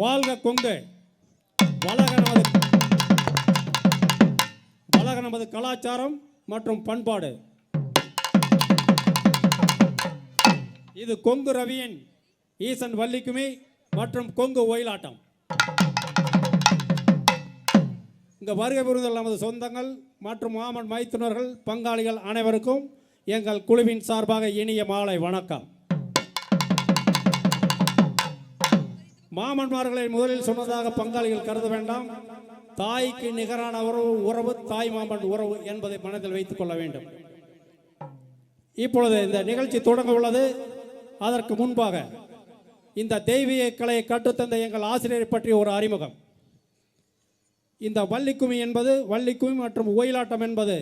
வாழ்க கொங்கு. வளக நமது வளக நமது கலாச்சாரம் மற்றும் பண்பாடு. இது கொங்கு ரவியின் ஈசன் வள்ளிக்குமி மற்றும் கொங்கு ஒயிலாட்டம். இந்த வருகை புரிதல் நமது சொந்தங்கள் மற்றும் மாமன் மைத்துனர்கள் பங்காளிகள் அனைவருக்கும் எங்கள் குழுவின் சார்பாக இனிய மாலை வணக்கம். மாமன்மார்களை முதலில் சொன்னதாக பங்காளிகள் கருத வேண்டாம். தாய்க்கு நிகரான உறவு உறவு தாய் மாமன் உறவு என்பதை மனதில் வைத்துக் கொள்ள வேண்டும். இப்பொழுது இந்த நிகழ்ச்சி தொடங்க உள்ளது. அதற்கு முன்பாக இந்த தெய்வீக கலையை கற்றுத்தந்த எங்கள் ஆசிரியரை பற்றிய ஒரு அறிமுகம். இந்த வள்ளிக்குமி என்பது வள்ளிக்குமி மற்றும் ஒயிலாட்டம் என்பது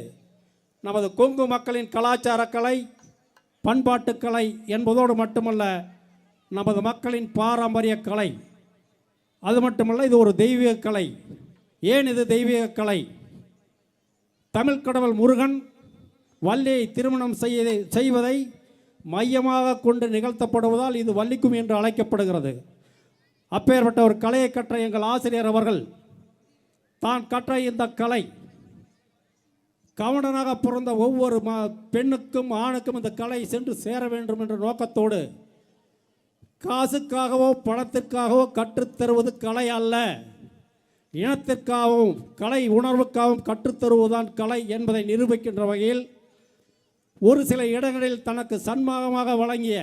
நமது கொங்கு மக்களின் கலாச்சார கலை பண்பாட்டு கலை என்பதோடு மட்டுமல்ல நமது மக்களின் பாரம்பரிய கலை. அது மட்டுமல்ல இது ஒரு தெய்வீக கலை. ஏன் இது தெய்வீக கலை? தமிழ் கடவுள் முருகன் வள்ளியை திருமணம் செய்ய செய்வதை மையமாக கொண்டு நிகழ்த்தப்படுவதால் இது வள்ளிக்கும் என்று அழைக்கப்படுகிறது. அப்பேற்பட்ட ஒரு கலையை கற்ற எங்கள் ஆசிரியர் அவர்கள் தான் கற்ற இந்த கலை கவனனாக பிறந்த ஒவ்வொரு ம பெண்ணுக்கும் ஆணுக்கும் இந்த கலை சென்று சேர வேண்டும் என்ற நோக்கத்தோடு காசுக்காகவோ பணத்திற்காகவோ கற்றுத்தருவது கலை அல்ல. இனத்திற்காகவும் கலை உணர்வுக்காகவும் கற்றுத்தருவதுதான் கலை என்பதை நிரூபிக்கின்ற வகையில் ஒரு சில இடங்களில் தனக்கு சன்மாகமாக வழங்கிய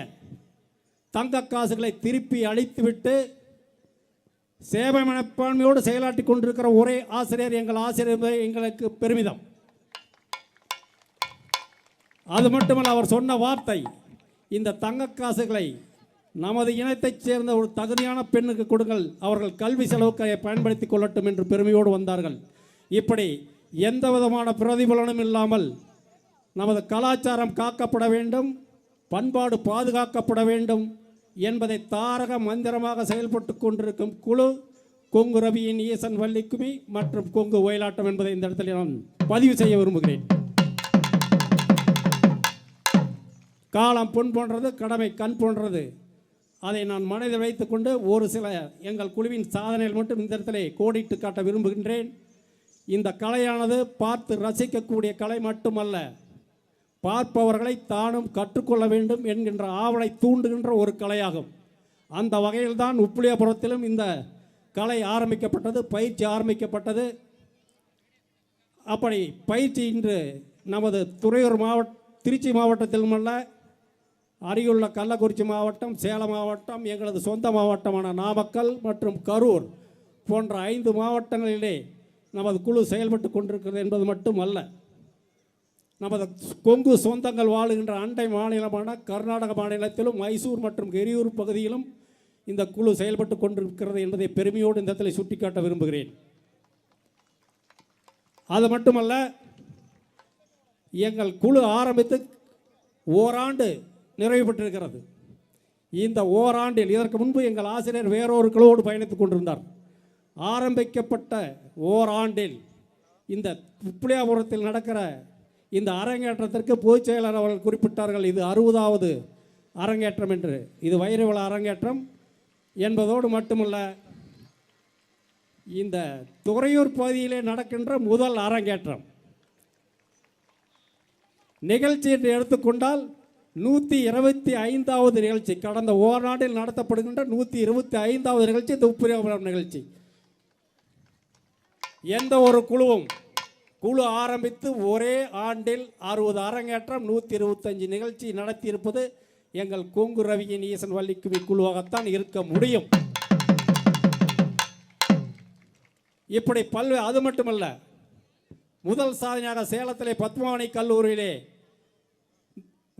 தங்க காசுகளை திருப்பி அளித்துவிட்டு சேவை மனப்பான்மையோடு செயலாற்றி கொண்டிருக்கிற ஒரே ஆசிரியர் எங்கள் ஆசிரியர் எங்களுக்கு பெருமிதம். அது மட்டுமல்ல அவர் சொன்ன வார்த்தை இந்த தங்க காசுகளை நமது இனத்தைச் சேர்ந்த ஒரு தகுதியான பெண்ணுக்கு கொடுங்கள். அவர்கள் கல்வி செலவுக்கு பயன்படுத்தி பயன்படுத்திக் கொள்ளட்டும் என்று பெருமையோடு வந்தார்கள். இப்படி எந்த விதமான பிரதிபலனும் இல்லாமல் நமது கலாச்சாரம் காக்கப்பட வேண்டும் பண்பாடு பாதுகாக்கப்பட வேண்டும் என்பதை தாரக மந்திரமாக செயல்பட்டு கொண்டிருக்கும் குழு கொங்கு ரவியின் ஈசன் வள்ளிக்குமி மற்றும் கொங்கு ஒயிலாட்டம் என்பதை இந்த இடத்தில் நான் பதிவு செய்ய விரும்புகிறேன். காலம் பொன் போன்றது கடமை கண் போன்றது. அதை நான் மனதில் வைத்துக்கொண்டு ஒரு சில எங்கள் குழுவின் சாதனைகள் மட்டும் இந்த இடத்திலே கோடிட்டு காட்ட விரும்புகின்றேன். இந்த கலையானது பார்த்து ரசிக்கக்கூடிய கலை மட்டுமல்ல பார்ப்பவர்களை தானும் கற்றுக்கொள்ள வேண்டும் என்கின்ற ஆவலை தூண்டுகின்ற ஒரு கலையாகும். அந்த வகையில்தான் உப்புளியாபுரத்திலும் இந்த கலை ஆரம்பிக்கப்பட்டது பயிற்சி ஆரம்பிக்கப்பட்டது. அப்படி பயிற்சி இன்று நமது துறையூர் மாவட்ட திருச்சி மாவட்டத்திலும் அல்ல அருகிலுள்ள கள்ளக்குறிச்சி மாவட்டம் சேலம் மாவட்டம் எங்களது சொந்த மாவட்டமான நாமக்கல் மற்றும் கரூர் போன்ற ஐந்து மாவட்டங்களிலே நமது குழு செயல்பட்டு கொண்டிருக்கிறது என்பது மட்டுமல்ல. நமது கொங்கு சொந்தங்கள் வாழுகின்ற அண்டை மாநிலமான கர்நாடக மாநிலத்திலும் மைசூர் மற்றும் எரியூர் பகுதியிலும் இந்த குழு செயல்பட்டு கொண்டிருக்கிறது என்பதை பெருமையோடு இந்த இடத்தில் சுட்டிக்காட்ட விரும்புகிறேன். அது மட்டுமல்ல எங்கள் குழு ஆரம்பித்து ஓராண்டு நிறைவு பெற்றிருக்கிறது இந்த ஓராண்டில் இதற்கு முன்பு எங்கள் ஆசிரியர் வேறொரு குழுவோடு பயணித்துக் கொண்டிருந்தார். ஆரம்பிக்கப்பட்ட ஓராண்டில் இந்த புளியாபுரத்தில் நடக்கிற இந்த அரங்கேற்றத்திற்கு பொதுச் செயலர் அவர்கள் குறிப்பிட்டார்கள் இது அறுபதாவது அரங்கேற்றம் என்று. இது வைர அரங்கேற்றம் என்பதோடு மட்டுமல்ல இந்த துறையூர் பகுதியிலே நடக்கின்ற முதல் அரங்கேற்றம். நிகழ்ச்சி என்று எடுத்துக்கொண்டால் நூற்றி இருபத்தி ஐந்தாவது நிகழ்ச்சி. கடந்த ஓராண்டில் நடத்தப்படுகின்ற நூற்றி இருபத்தி ஐந்தாவது நிகழ்ச்சி இந்த உப்புரியாபுரம் நிகழ்ச்சி. எந்த ஒரு குழுவும் குழு ஆரம்பித்து ஒரே ஆண்டில் அறுபது அரங்கேற்றம் நூற்றி இருபத்தஞ்சு நிகழ்ச்சி நடத்தியிருப்பது எங்கள் கொங்கு ரவியின் ஈசன் வள்ளிக்குமி குழுவாகத்தான் இருக்க முடியும். இப்படி பல்வே அது மட்டுமல்ல முதல் சாதனையாக சேலத்திலே பத்மாவணி கல்லூரியிலே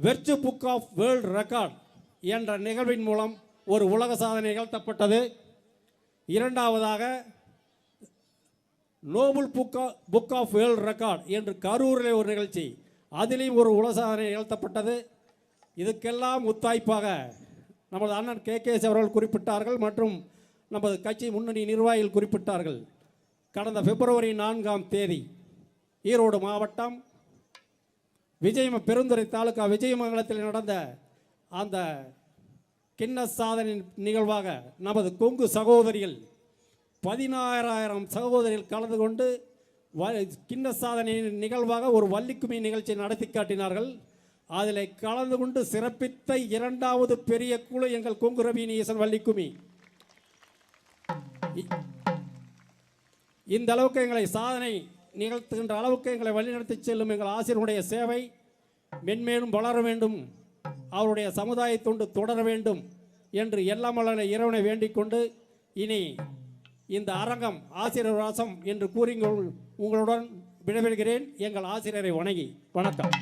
வெர்ச்சு புக் ஆஃப் வேர்ல்ட் ரெக்கார்ட் என்ற நிகழ்வின் மூலம் ஒரு உலக சாதனை நிகழ்த்தப்பட்டது. இரண்டாவதாக Nobel book book of world record என்று கரூரில் ஒரு நிகழ்ச்சி. அதிலையும் ஒரு உலக சாதனை நிகழ்த்தப்பட்டது. இதுக்கெல்லாம் ஒத்தாய்ப்பாக நமது அண்ணன் கே. கே. அவர்கள் குறிப்பிட்டார்கள் மற்றும் நமது கட்சி முன்னணி நிர்வாகிகள் குறிப்பிட்டார்கள். கடந்த பிப்ரவரி நான்காம் தேதி ஈரோடு மாவட்டம் விஜயம பெருந்துறை தாலுகா விஜயமங்கலத்தில் நடந்த அந்த கிண்ண சாதனை நிகழ்வாக நமது கொங்கு சகோதரிகள் பதினாறாயிரம் சகோதரிகள் கலந்து கொண்டு வ- கிண்ண சாதனை நிகழ்வாக ஒரு வள்ளிக்குமி நிகழ்ச்சி நடத்தி காட்டினார்கள். அதில் கலந்து கொண்டு சிறப்பித்த இரண்டாவது பெரிய குழு எங்கள் கொங்கு ரவி நீசன் வள்ளிக்குமி. இந்த அளவுக்கு எங்களை சாதனை நிகழ்த்துகின்ற அளவுக்கு எங்களை வழிநடத்தி செல்லும் எங்கள் ஆசிரியருடைய சேவை மென்மேலும் வளர வேண்டும். அவருடைய சமுதாய தொண்டு தொடர வேண்டும் என்று எல்லாம் வல்ல இறைவனை வேண்டிக் கொண்டு இனி இந்த அரங்கம் ஆசிரியர் வாசம் என்று கூறி உங்களுடன் விடைபெறுகிறேன். எங்கள் ஆசிரியரை வணங்கி வணக்கம்.